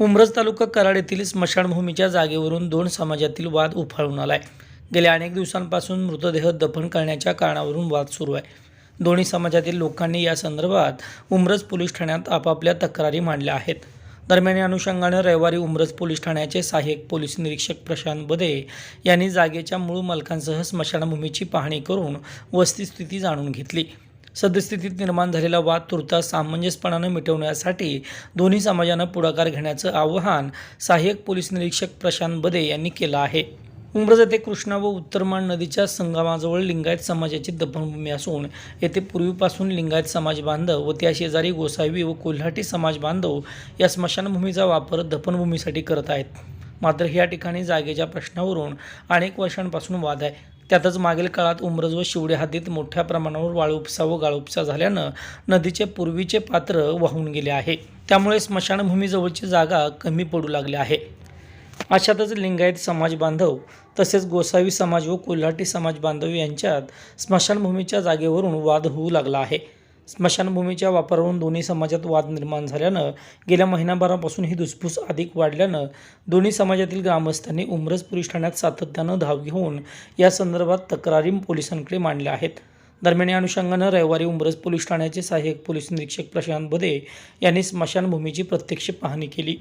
उमरज तालुका कराड येथील स्मशानभूमीच्या जागेवरून दोन समाजातील वाद उफाळून आला आहे गेल्या अनेक दिवसांपासून मृतदेह दफन करण्याच्या कारणावरून वाद सुरू आहे. दोन्ही समाजातील लोकांनी या संदर्भात उमरज पोलीस ठाण्यात आपापल्या तक्रारी मांडल्या आहेत. दरम्यान या अनुषंगानं रविवारी उमरज पोलीस ठाण्याचे सहाय्यक पोलीस निरीक्षक प्रशांत बदे यांनी जागेच्या मूळ मालकांसह स्मशानभूमीची पाहणी करून वस्तीस्थिती जाणून घेतली. सद्यस्थितीत निर्माण झालेला वाद तुर्तास सामंजस्यपणानं मिटवण्यासाठी दोन्ही समाजानं पुढाकार घेण्याचं आवाहन सहाय्यक पोलीस निरीक्षक प्रशांत बदे यांनी केलं आहे. उमरज येथे कृष्णा व उत्तरमान नदीच्या संगमाजवळ लिंगायत समाजाची दफनभूमी असून येथे पूर्वीपासून लिंगायत समाज बांधव व त्या शेजारी गोसावी व कोल्हाटी समाज बांधव या स्मशानभूमीचा वापर दफनभूमीसाठी करत आहेत. मात्र या ठिकाणी जागेच्या प्रश्नावरून अनेक वर्षांपासून वाद आहे. त्यातच मागील काळात उमरज व शिवडे हद्दीत मोठ्या प्रमाणावर वाळूपसा व गाळूपसा झाल्यानं नदीचे पूर्वीचे पात्र वाहून गेले आहे. त्यामुळे स्मशानभूमीजवळची जागा कमी पडू लागली आहे. अशातच लिंगायत समाज बांधव तसेच गोसावी समाज व कोल्हाटी समाज बांधव यांच्यात स्मशानभूमीच्या जागेवरून वाद होऊ लागला आहे. स्मशानभूमीच्या वापरावरून दोन्ही समाजात वाद निर्माण झाल्यानं गेल्या महिनाभरापासून ही धुसफूस अधिक वाढल्यानं दोन्ही समाजातील ग्रामस्थांनी उमरज पोलीस ठाण्यात सातत्यानं धाव घेऊन या संदर्भात तक्रारी पोलिसांकडे मांडल्या आहेत. दरम्यान या अनुषंगानं रविवारी उमरज पोलीस ठाण्याचे सहाय्यक पोलीस निरीक्षक प्रशांत बदे यांनी स्मशानभूमीची प्रत्यक्ष पाहणी केली.